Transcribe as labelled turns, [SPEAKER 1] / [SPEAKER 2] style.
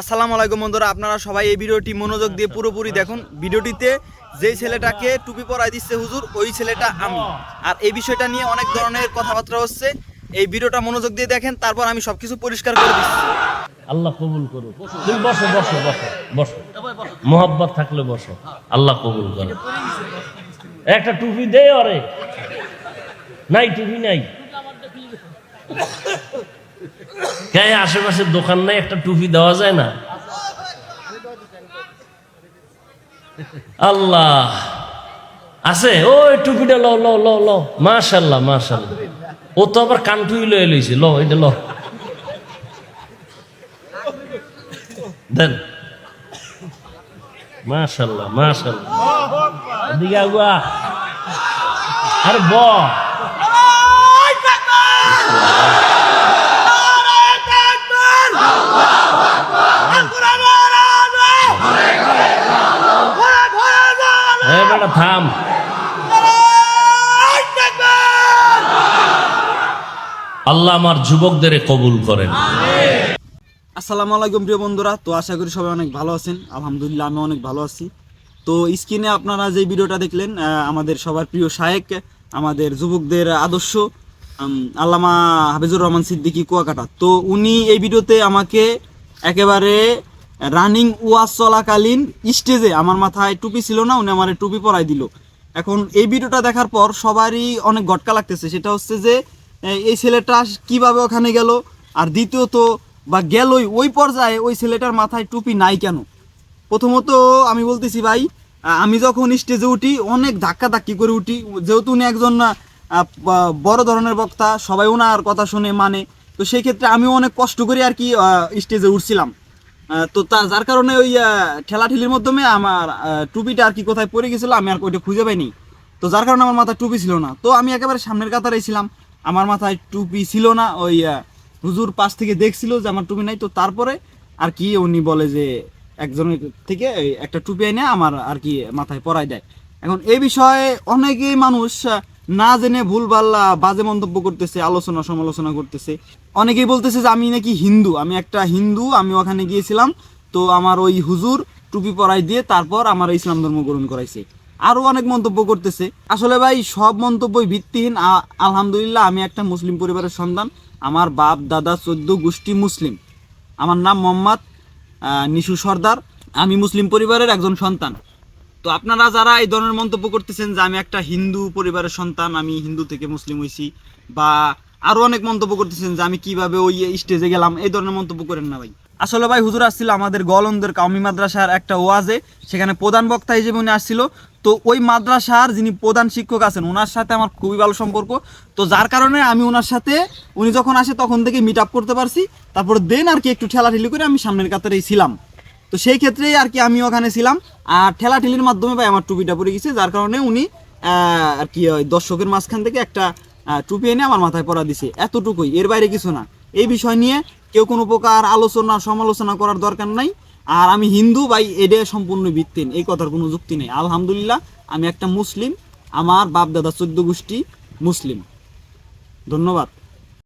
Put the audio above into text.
[SPEAKER 1] আসসালামু আলাইকুম বন্ধুরা, আপনারা সবাই এই ভিডিওটি মনোযোগ দিয়ে পুরোপুরি দেখুন। ভিডিওটিতে যেই ছেলেটাকে টুপি পরাই দিচ্ছে হুজুর, ওই ছেলেটা আমি। আর এই বিষয়টা নিয়ে অনেক ধরনের কথাবার্তা হচ্ছে। এই ভিডিওটা মনোযোগ দিয়ে দেখেন, তারপর আমি সবকিছু পরিষ্কার করে দিচ্ছি।
[SPEAKER 2] আল্লাহ কবুল করুক। তুমি বসো বসো বসো বসো। মোহাব্বত থাকলে বসো। আল্লাহ কবুল করো একটা টুপি দে অরে। নাই, টুপি নাই। কে আশেপাশে দোকান নাই একটা টুপি দেওয়া যায় না? আল্লাহ। আছে? ওই টুপিটা ল ল ল ল মাশাল্লাহ মাশাল্লাহ। ও তো আবার কানটুই লয়ে লইছে। ল এটা ল দেন। মাশাল্লাহ মাশাল্লাহ। এদিকে আগুয়া। আরে ব বেটা থাম আল্লাহ আমার যুবকদের কবুল করেন।
[SPEAKER 1] আসসালামু আলাইকুম প্রিয় বন্ধুরা, তো আশা করি সবাই অনেক ভালো আছেন। আলহামদুলিল্লাহ আমি অনেক ভালো আছি। তো স্ক্রিনে আপনারা যে ভিডিওটা দেখলেন আমাদের সবার প্রিয় শায়েক, আমাদের যুবকদের আদর্শ আল্লামা হাফিজুর রহমান সিদ্দিকী কুয়াকাটা। তো উনি এই ভিডিওতে আমাকে একেবারে রানিং ওয়াজ চলাকালীন স্টেজে আমার মাথায় টুপি ছিল না, উনি আমার টুপি পরাই দিল। এখন এই ভিডিওটা দেখার পর সবারই অনেক গটকা লাগতেছে। সেটা হচ্ছে যে এই ছেলেটা কীভাবে ওখানে গেল? আর দ্বিতীয়ত বা গেলই ওই পর্যায়ে ওই ছেলেটার মাথায় টুপি নাই কেন? প্রথমত আমি বলতেছি ভাই আমি যখন স্টেজে উঠি, অনেক ধাক্কা ধাক্কি করে উঠি। যেহেতু উনি একজন বড় ধরনের বক্তা, সবাই ওনার কথা শুনে মানে। তো সেই ক্ষেত্রে আমিও অনেক কষ্ট করে আর কি স্টেজে উঠছিলাম। তো তা যার কারণে ওই ঠেলাঠেলির মাধ্যমে আমার টুপিটা আর কি কোথায় পড়ে গেছিল, আমি আর ওইটা খুঁজে পাইনি। তো যার কারণে আমার মাথায় টুপি ছিল না। তো আমি একেবারে সামনের কাতারে ছিলাম। আমার মাথায় টুপি ছিল না, ওই হুজুর পাশ থেকে দেখছিল যে আমার টুপি নাই। তো তারপরে আর কি উনি বলে যে একজনের থেকে একটা টুপি এনে আমার আর কি মাথায় পরাই দেয়। এখন এই বিষয়ে অনেকেই মানুষ না জেনে ভুলভাল আহ, বাজে মন্তব্য করতেছে আলোচনা সমালোচনা করতেছে। অনেকেই বলতেছে যে আমি নাকি হিন্দু আমি একটা হিন্দু আমি ওখানে গিয়েছিলাম তো আমার ওই হুজুর টুপি পরাই দিয়ে তারপর আমার ইসলাম ধর্ম গ্রহণ করাইছে। আরও অনেক মন্তব্য করতেছে। আসলে ভাই সব মন্তব্যই ভিত্তিহীন। আলহামদুলিল্লাহ আমি একটা মুসলিম পরিবারের সন্তান। আমার বাপ দাদা চোদ্দ গোষ্ঠী মুসলিম। আমার নাম মোহাম্মদ নিশু সর্দার। আমি মুসলিম পরিবারের একজন সন্তান। তো আপনারা যারা এই ধরনের মন্তব্য করতেছেন যে আমি একটা হিন্দু পরিবারের সন্তান, আমি হিন্দু থেকে মুসলিম হয়েছি বা আরও অনেক মন্তব্য করতেছেন যে আমি কীভাবে ওই স্টেজে গেলাম, এই ধরনের মন্তব্য করেন না ভাই। আসলে ভাই হুজুর আসছিল আমাদের গলন্দের কাউমি মাদ্রাসার একটা ওয়াজে, সেখানে প্রধান বক্তা হিসেবে উনি আসছিল। তো ওই মাদ্রাসার যিনি প্রধান শিক্ষক আছেন ওনার সাথে আমার খুবই ভালো সম্পর্ক। তো যার কারণে আমি ওনার সাথে, উনি যখন আসে তখন থেকে মিট আপ করতে পারছি। তারপর দেন আর কি একটু ঠেলাঠেলি করে আমি সামনের কাতারেই ছিলাম। তো সেই ক্ষেত্রেই আর কি আমি ওখানে ছিলাম। আর ঠেলাঠেলির মাধ্যমে ভাই আমার টুপিটা পড়ে গেছে, যার কারণে উনি আর কি ওই দর্শকের মাঝখান থেকে একটা টুপি এনে আমার মাথায় পরা দিছে। এতটুকুই, এর বাইরে কিছু না। এই বিষয় নিয়ে কেউ কোনো প্রকার আলোচনা, সমালোচনা করার দরকার নাই। আর আমি হিন্দু ভাই এটা সম্পূর্ণ ভিত্তিন এই কথার কোনো যুক্তি নেই। আলহামদুলিল্লাহ, আমি একটা মুসলিম, আমার বাপ দাদা চোদ্দ গোষ্ঠী মুসলিম। ধন্যবাদ।